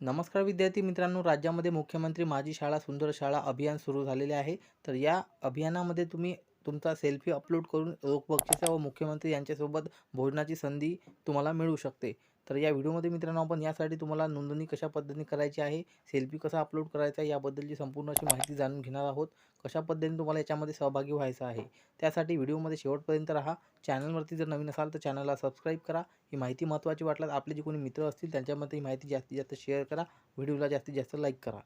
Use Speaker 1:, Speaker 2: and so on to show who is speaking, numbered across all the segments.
Speaker 1: नमस्कार विद्यार्थी मित्रांनो राज्यामध्ये मुख्यमंत्री माझी शाळा सुंदर शाळा अभियान सुरू झालेले आहे. तर या अभियानामध्ये तुम्ही तुमचा सेल्फी अपलोड करून रोख व मुख्यमंत्री यांच्यासोबत भोजनाची संधी तुम्हाला मिळू शकते. तर या व्हिडिओमध्ये मित्रांनो आपण यासाठी तुम्हाला नोंदणी कशा पद्धतीने करायची आहे सेल्फी कसा अपलोड करायचा आहे याबद्दलची संपूर्ण अशी माहिती जाणून घेणार आहोत. कशा पद्धतीने तुम्हाला याच्यामध्ये सहभागी व्हायचं आहे त्यासाठी व्हिडिओमध्ये शेवटपर्यंत राहा. चॅनलवरती जर नवीन असाल तर चॅनलला सबस्क्राईब करा. ही माहिती महत्त्वाची वाटल्यास आपले जे कोणी मित्र असतील त्यांच्यामध्ये ही माहिती जास्तीत जास्त शेअर करा. व्हिडिओला जास्तीत जास्त लाईक करा.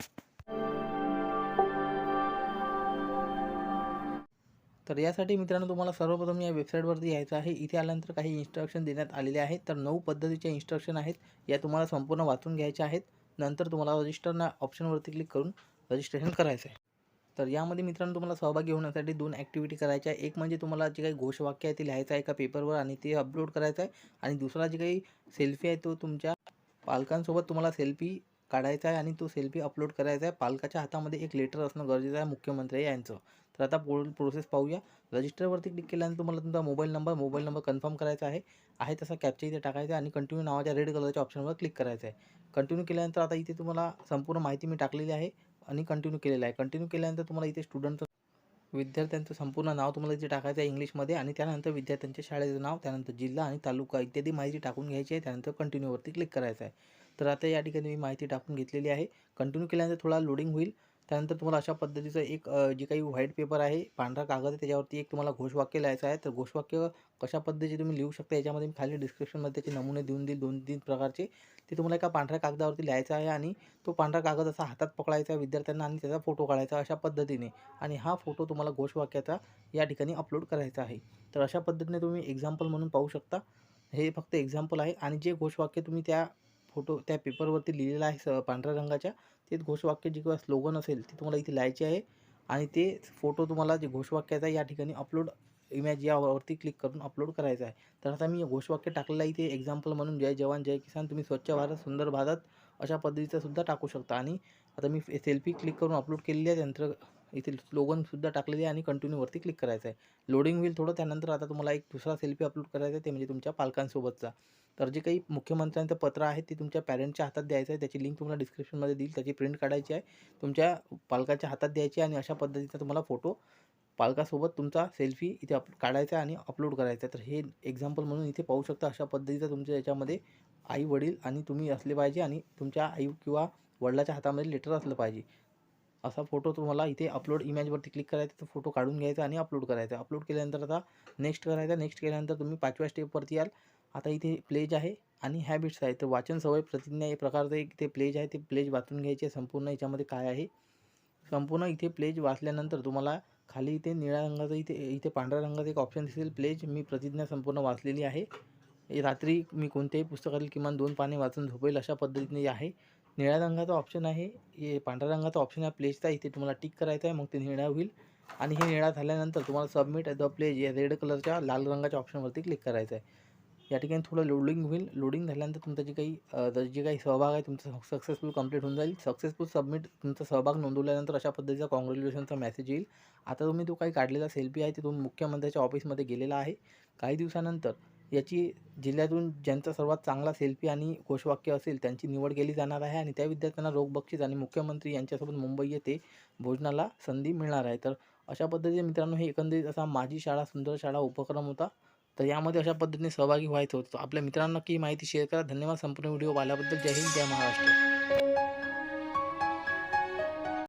Speaker 1: तर यासाठी मित्रांनो तुम्हाला सर्वप्रथम या वेबसाईटवरती यायचं आहे. इथे आल्यानंतर काही इन्स्ट्रक्शन देण्यात आलेले आहेत. तर नऊ पद्धतीच्या इन्स्ट्रक्शन आहेत. या तुम्हाला संपूर्ण वाचून घ्यायच्या आहेत. नंतर तुम्हाला रजिस्टर ना ऑप्शनवरती क्लिक करून रजिस्ट्रेशन करायचं आहे. तर यामध्ये मित्रांनो तुम्हाला सहभागी होण्यासाठी दोन ॲक्टिव्हिटी करायच्या आहे एक म्हणजे तुम्हाला जे काही घोषवाक्य आहे ते लिहायचं आहे एका पेपरवर आणि ते अपलोड करायचं आहे. आणि दुसरा जे काही सेल्फी आहे तो तुमच्या पालकांसोबत तुम्हाला सेल्फी काढायचा आहे आणि तो सेल्फी अपलोड करायचा आहे. पालकाच्या हातामध्ये एक लेटर असणं गरजेचं आहे मुख्यमंत्री यांचं. तर आता पुढील प्रोसेस पाहूया. रजिस्टरवरती क्लिक केल्यानंतर तुम्हाला तुमचा mobile number mobile number confirm करायचा आहे. आहे तसा कॅप्चा इथे टाकायचा आहे आणि कंटिन्यू नावाच्या रेड कलरच्या ऑप्शनवर क्लिक करायचं आहे. कंटिन्यू केल्यानंतर आता इथे तुम्हाला संपूर्ण माहिती मी टाकलेली आहे आणि कंटिन्यू केलेलं आहे. कंटिन्यू केल्यानंतर तुम्हाला इथे स्टुडंटचं विद्यार्थ्यांचं संपूर्ण नाव तुम्हाला इथे टाकायचं आहे इंग्लिशमध्ये आणि त्यानंतर विद्यार्थ्यांच्या शाळेचं नाव त्यानंतर जिल्हा आणि तालुका इत्यादी माहिती टाकून घ्यायची आहे. त्यानंतर कंटिन्यूवरती क्लिक करायचं आहे. तर आता या ठिकाणी मी माहिती टाकून घेतलेली आहे. कंटिन्यू केल्यानंतर थोडा लोडिंग होईल. त्यानंतर तुम्हाला अशा पद्धतीचं एक जे काही व्हाईट पेपर आहे पांढरा कागद आहे त्याच्यावरती एक तुम्हाला घोषवाक्य लिहायचं आहे. तर घोषवाक्य कशा पद्धतीचे तुम्ही लिहू शकता याच्यामध्ये मी खाली डिस्क्रिप्शनमध्ये त्याचे नमुने देऊन देईल दोन तीन प्रकारचे. ते तुम्हाला एका पांढऱ्या कागदावरती लिहायचं आहे आणि तो पांढरा कागद असा हातात पकडायचा आहे विद्यार्थ्यांना आणि त्याचा फोटो काढायचा अशा पद्धतीने. आणि हा फोटो तुम्हाला घोषवाक्याचा या ठिकाणी अपलोड करायचा आहे. तर अशा पद्धतीने तुम्ही एक्झाम्पल म्हणून पाहू शकता. हे फक्त एक्झाम्पल आहे आणि जे घोषवाक्य तुम्ही त्या फोटो त्या पेपरवरती लिहिलेलं आहे स पांढऱ्या रंगाच्या. ते घोषवाक्य जे किंवा स्लोगन असेल ते तुम्हाला इथे लिहायचे आहे. आणि ते फोटो तुम्हाला जे घोषवाक्याचा या ठिकाणी अपलोड इमेज यावरती क्लिक करून अपलोड करायचं आहे. तर आता मी घोषवाक्य टाकलेलं आहे इथे एक्झाम्पल म्हणून जय जवान जय किसान. तुम्ही स्वच्छ भारत सुंदर भारत अशा पद्धतीचं सुद्धा टाकू शकता. आणि आता मी सेल्फी क्लिक करून अपलोड केलेली आहे त्यानंतर इथे स्लोगनसुद्धा टाकलेली आहे आणि कंटिन्यूवरती क्लिक करायचं आहे. लोडिंग होईल थोडं त्यानंतर आता तुम्हाला एक दुसरा सेल्फी अपलोड करायचा आहे ते म्हणजे तुमच्या पालकांसोबतचा. तर जे काही मुख्यमंत्र्यांचं पत्र आहे ते तुमच्या पॅरेंटच्या हातात द्यायचं आहे. त्याची लिंक तुम्हाला डिस्क्रिप्शनमध्ये देईल. त्याची प्रिंट काढायची आहे. तुमच्या पालकाच्या हातात द्यायची आहे आणि अशा पद्धतीचा तुम्हाला फोटो पालकासोबत तुमचा सेल्फी इथे अप काढायचा आहे आणि अपलोड करायचा आहे. तर हे एक्झाम्पल म्हणून इथे पाहू शकता अशा पद्धतीचं तुमच्या याच्यामध्ये आई वडील आणि तुम्ही असले पाहिजे आणि तुमच्या आई किंवा वडिलाच्या हातामध्ये लेटर असलं पाहिजे. असा फोटो तुम्हाला इथे अपलोड इमेजवरती क्लिक करायचा तर फोटो काढून घ्यायचा आणि अपलोड करायचा अपलोड केल्यानंतर आता नेक्स्ट करायचा नेक्स्ट केल्यानंतर तुम्ही पाचव्या स्टेपवरती याल. आता इथे प्लेज आहे आणि हॅबिट्स आहे तर वाचन सवय प्रतिज्ञा या प्रकारचं एक ते प्लेज आहे. ते प्लेज वाचून घ्यायचे संपूर्ण याच्यामध्ये काय आहे? संपूर्ण इथे प्लेज वाचल्यानंतर तुम्हाला खाली इथे निळ्या रंगाचं इथे इथे पांढऱ्या रंगाचं एक ऑप्शन दिसेल. प्लेज मी प्रतिज्ञा संपूर्ण वाचलेली आहे. रात्री मी कोणत्याही पुस्तकातील किमान दोन पाने वाचून झोपेल अशा पद्धतीने आहे. निळ्या रंगाचा ऑप्शन आहे. हे पांढऱ्या रंगाचा ऑप्शन आहे प्लेजचा इथे तुम्हाला टिक करायचं आहे मग ते निळा होईल. आणि हे निळा झाल्यानंतर तुम्हाला सबमिट द प्लेज या रेड कलरच्या लाल रंगाच्या ऑप्शनवरती क्लिक करायचं आहे. या ठिकाणी थोडं लोडिंग होईल. लोडिंग झाल्यानंतर तुमचं जे काही जे काही सहभाग आहे तुमचा सक्सेसफुल कंप्लीट होऊन जाईल. सक्सेसफुल सबमिट तुमचा सहभाग नोंदवल्यानंतर अशा पद्धतीचा कॉंग्रॅच्युलेशनचा मेसेज येईल. आता तुम्ही तो काही काढलेला सेल्फी आहे ते तुम्ही मुख्यमंत्र्याच्या ऑफिसमध्ये गेलेला आहे. काही दिवसानंतर याची जिल्ह्यातून ज्यांचा सर्वात चांगला सेल्फी आणि घोषवाक्य असेल त्यांची निवड केली जाणार आहे आणि त्या विद्यार्थ्यांना रोख बक्षीस आणि मुख्यमंत्री यांच्यासोबत मुंबई येथे भोजनाला संधी मिळणार आहे. तर अशा पद्धतीने मित्रांनो हे एकंदरीत असा माझी शाळा सुंदर शाळा उपक्रम होता. तर यामध्ये अशा पद्धतीने सहभागी व्हायचं होतं. आपल्या मित्रांना की माहिती शेअर करा. धन्यवाद संपूर्ण व्हिडिओ पाहिल्याबद्दल. जय हिंद जय महाराष्ट्र.